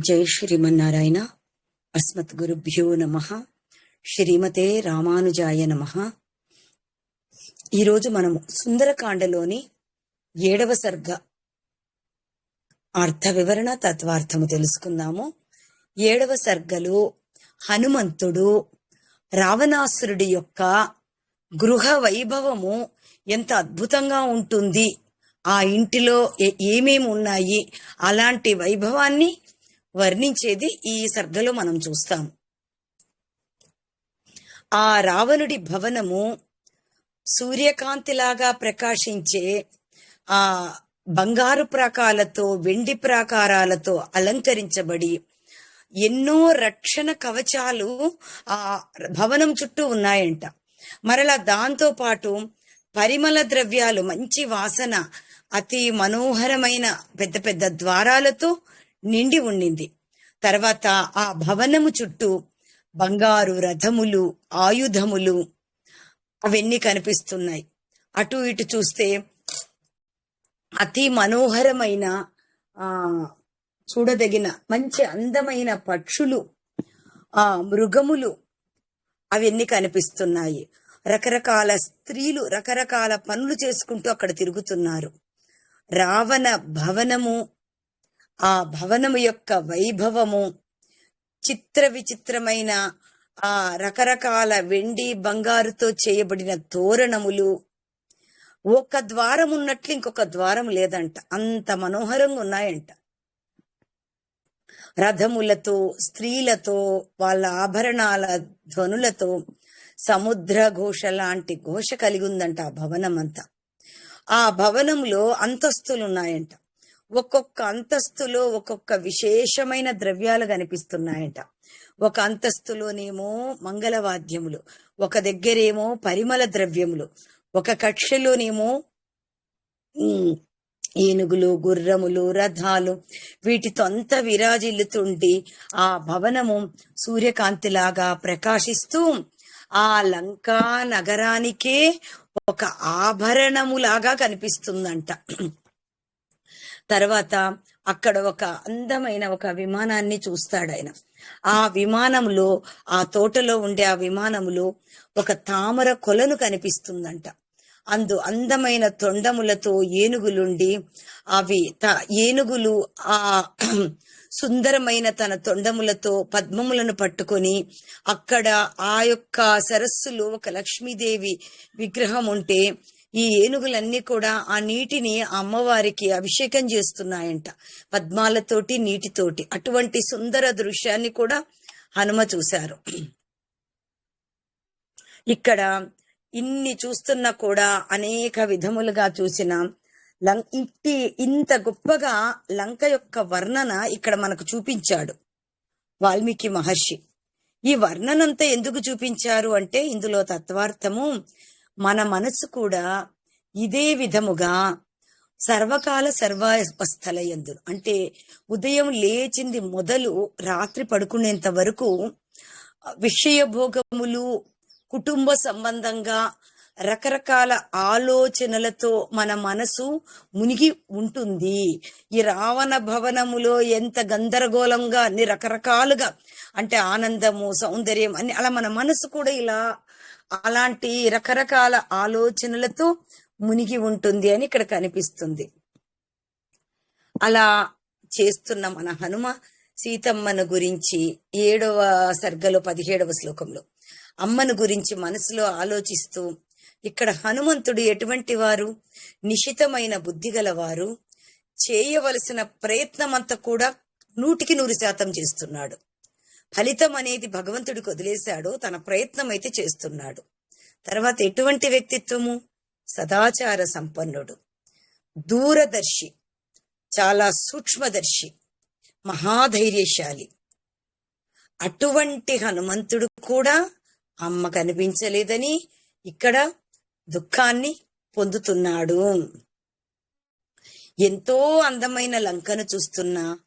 జై శ్రీమన్నారాయణ. అస్మత్ గురుభ్యో నమ. శ్రీమతే రామానుజాయ నమ. ఈరోజు మనము సుందరకాండలోని ఏడవ సర్గ అర్థ వివరణ తత్వార్థము తెలుసుకుందాము. ఏడవ సర్గలో హనుమంతుడు రావణాసురుడి యొక్క గృహ వైభవము ఎంత అద్భుతంగా ఉంటుంది. ఆ ఇంటిలో ఏ- ఏమేమి ఉన్నాయి? అలాంటి వైభవాన్ని వర్ణించేది ఈ సర్గలో మనం చూస్తాం. ఆ రావణుడి భవనము సూర్యకాంతిలాగా ప్రకాశించే ఆ బంగారు ప్రాకాలతో వెండి ప్రాకారాలతో అలంకరించబడి ఎన్నో రక్షణ కవచాలు ఆ భవనం చుట్టూ ఉన్నాయంట. మరలా దాంతో పాటు పరిమళ ద్రవ్యాలు మంచి వాసన అతి మనోహరమైన పెద్ద పెద్ద ద్వారాలతో నిండి ఉండింది. తర్వాత ఆ భవనము చుట్టూ బంగారు రథములు ఆయుధములు అవన్నీ కనిపిస్తున్నాయి. అటు ఇటు చూస్తే అతి మనోహరమైన ఆ చూడదగిన మంచి అందమైన పక్షులు ఆ మృగములు అవన్నీ కనిపిస్తున్నాయి. రకరకాల స్త్రీలు రకరకాల పనులు చేసుకుంటూ అక్కడ తిరుగుతున్నారు. రావణ భవనము ఆ భవనము యొక్క వైభవము చిత్ర విచిత్రమైన ఆ రకరకాల వెండి బంగారుతో చేయబడిన తోరణములు. ఒక ద్వారం ఉన్నట్లు ఇంకొక ద్వారం లేదంట. అంత మనోహరంగా ఉన్నాయంట. రథములతో స్త్రీలతో వాళ్ళ ఆభరణాల ధ్వనులతో సముద్ర ఘోష లాంటి ఘోష కలిగి ఉందంట ఆ భవనం అంతా ఆ భవనంలో అంతస్తులు ఉన్నాయంట. ఒక్కొక్క అంతస్తులో ఒక్కొక్క విశేషమైన ద్రవ్యాలు కనిపిస్తున్నాయంట. ఒక అంతస్తులోనేమో మంగళవాద్యములు ఒక దగ్గరేమో పరిమళ ద్రవ్యములు ఒక కక్షలోనేమో ఏనుగులు గుర్రములు రథాలు వీటితో అంత విరాజిల్లుతుండి ఆ భవనము సూర్యకాంతిలాగా ప్రకాశిస్తూ ఆ లంకా నగరానికే ఒక ఆభరణములాగా కనిపిస్తుందంట. తర్వాత అక్కడ ఒక అందమైన ఒక విమానాన్ని చూస్తాడు ఆయన. ఆ విమానంలో ఆ తోటలో ఉండే ఆ విమానములో ఒక తామర కొలను కనిపిస్తుందంట. అందు అందమైన తొండములతో ఏనుగులుండి అవి త ఏనుగులు ఆ సుందరమైన తన తొండములతో పద్మములను పట్టుకొని అక్కడ ఆ యొక్క సరస్సులో ఒక లక్ష్మీదేవి విగ్రహం ఉంటే ఈ ఏనుగులన్నీ కూడా ఆ నీటిని అమ్మవారికి అభిషేకం చేస్తున్నాయంట. పద్మాలతోటి నీటితోటి. అటువంటి సుందర దృశ్యాన్ని కూడా హనుమ చూశారు. ఇక్కడ ఇన్ని చూస్తున్నా కూడా అనేక విధములుగా చూసిన లం ఇంటి ఇంత గొప్పగా లంక యొక్క వర్ణన ఇక్కడ మనకు చూపించాడు వాల్మీకి మహర్షి. ఈ వర్ణనంతా ఎందుకు చూపించారు అంటే ఇందులో తత్వార్థము మన మనసు కూడా ఇదే విధముగా సర్వకాల సర్వావస్థల అంటే ఉదయం లేచింది మొదలు రాత్రి పడుకునేంత వరకు విషయ భోగములు కుటుంబ సంబంధంగా రకరకాల ఆలోచనలతో మన మనసు మునిగి ఉంటుంది. ఈ రావణ భవనములో ఎంత గందరగోళంగా అన్ని రకరకాలుగా అంటే ఆనందము సౌందర్యం అన్ని అలా మన మనసు కూడా ఇలా అలాంటి రకరకాల ఆలోచనలతో మునిగి ఉంటుంది అని ఇక్కడ కనిపిస్తుంది. అలా చేస్తున్న మన హనుమ సీతమ్మను గురించి ఏడవ సర్గలో పదిహేడవ శ్లోకంలో అమ్మను గురించి మనసులో ఆలోచిస్తూ ఇక్కడ హనుమంతుడు ఎటువంటి వారు? నిశితమైన బుద్ధి గలవారు? చేయవలసిన ప్రయత్నం అంతా కూడా నూటికి నూరు శాతం చేస్తున్నాడు. ఫలితం అనేది భగవంతుడికి వదిలేశాడు తన ప్రయత్నం అయితే చేస్తున్నాడు. తర్వాత ఎటువంటి వ్యక్తిత్వము? సదాచార సంపన్నుడు. దూరదర్శి. చాలా సూక్ష్మదర్శి. మహాధైర్యశాలి. అటువంటి హనుమంతుడు కూడా అమ్మ కనిపించలేదని ఇక్కడ దుఃఖాన్ని పొందుతున్నాడు. ఎంతో అందమైన లంకను చూస్తున్నా.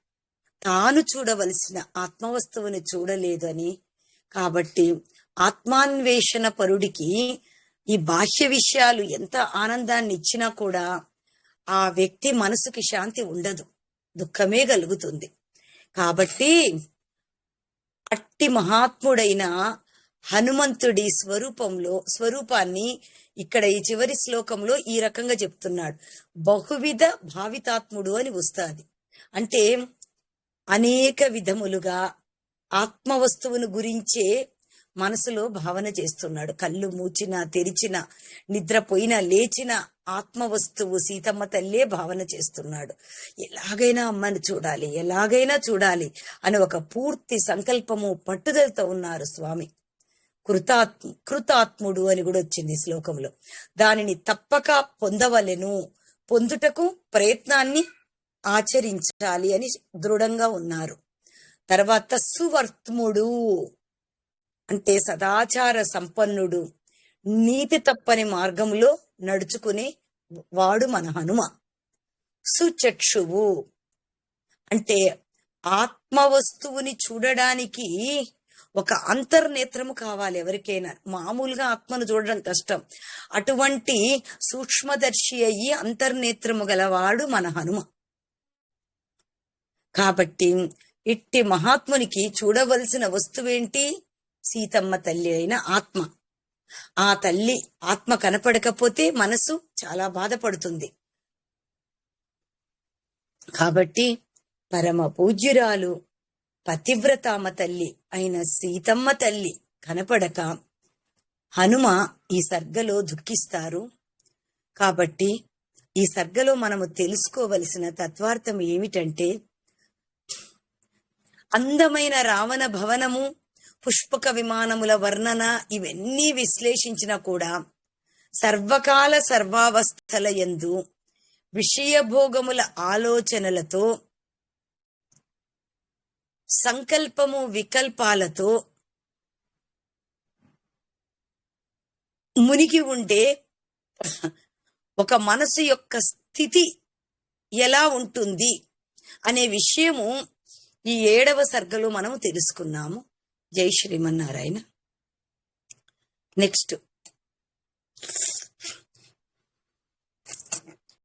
తాను చూడవలసిన ఆత్మవస్తువుని చూడలేదని. కాబట్టి ఆత్మాన్వేషణ పరుడికి ఈ బాహ్య విషయాలు ఎంత ఆనందాన్ని ఇచ్చినా కూడా ఆ వ్యక్తి మనసుకి శాంతి ఉండదు. దుఃఖమే కలుగుతుంది. కాబట్టి అట్టి మహాత్ముడైన హనుమంతుడి స్వరూపంలో స్వరూపాన్ని ఇక్కడ ఈ చివరి శ్లోకంలో ఈ రకంగా చెప్తున్నాడు. బహువిధ భావితాత్ముడు అని వస్తుంది. అంటే అనేక విధములుగా ఆత్మవస్తువును గురించే మనసులో భావన చేస్తున్నాడు. కళ్ళు మూచిన తెరిచిన నిద్రపోయిన లేచిన ఆత్మవస్తువు సీతమ్మ తల్లే భావన చేస్తున్నాడు. ఎలాగైనా అమ్మని చూడాలి ఎలాగైనా చూడాలి అని ఒక పూర్తి సంకల్పము పట్టుదలతో ఉన్నారు స్వామి. కృతాత్మ కృతాత్ముడు అని కూడా వచ్చింది శ్లోకంలో. దానిని తప్పక పొందవలెను. పొందుటకు ప్రయత్నాన్ని ఆచరించాలి అని దృఢంగా ఉన్నారు. తర్వాత సువర్త్ముడు అంటే సదాచార సంపన్నుడు నీతి తప్పని మార్గంలో నడుచుకునే వాడు మన హనుమ. సుచక్షువు అంటే ఆత్మ వస్తువుని చూడడానికి ఒక అంతర్నేత్రము కావాలి ఎవరికైనా. మామూలుగా ఆత్మను చూడడం కష్టం. అటువంటి సూక్ష్మదర్శి అయ్యి అంతర్నేత్రము గలవాడు మన హనుమ. కాబట్టి ఇట్టి మహాత్మునికి చూడవలసిన వస్తువేంటి? సీతమ్మ తల్లి అయిన ఆత్మ. ఆ తల్లి ఆత్మ కనపడకపోతే మనసు చాలా బాధపడుతుంది. కాబట్టి పరమ పూజ్యురాలు పతివ్రతామ తల్లి అయిన సీతమ్మ తల్లి కనపడక హనుమ ఈ సర్గలో దుఃఖిస్తారు. కాబట్టి ఈ సర్గలో మనము తెలుసుకోవలసిన తత్వార్థం ఏమిటంటే అందమైన రావణ భవనము పుష్పక విమానముల వర్ణన ఇవన్నీ విశ్లేషించినా కూడా సర్వకాల సర్వావస్థల యందు విషయభోగముల ఆలోచనలతో సంకల్పము వికల్పాలతో మునిగి ఉండే ఒక మనసు యొక్క స్థితి ఎలా ఉంటుంది అనే విషయము ఈ ఏడవ సర్గలో మనం తెలుసుకున్నాము. జై శ్రీమన్నారాయణ. నెక్స్ట్.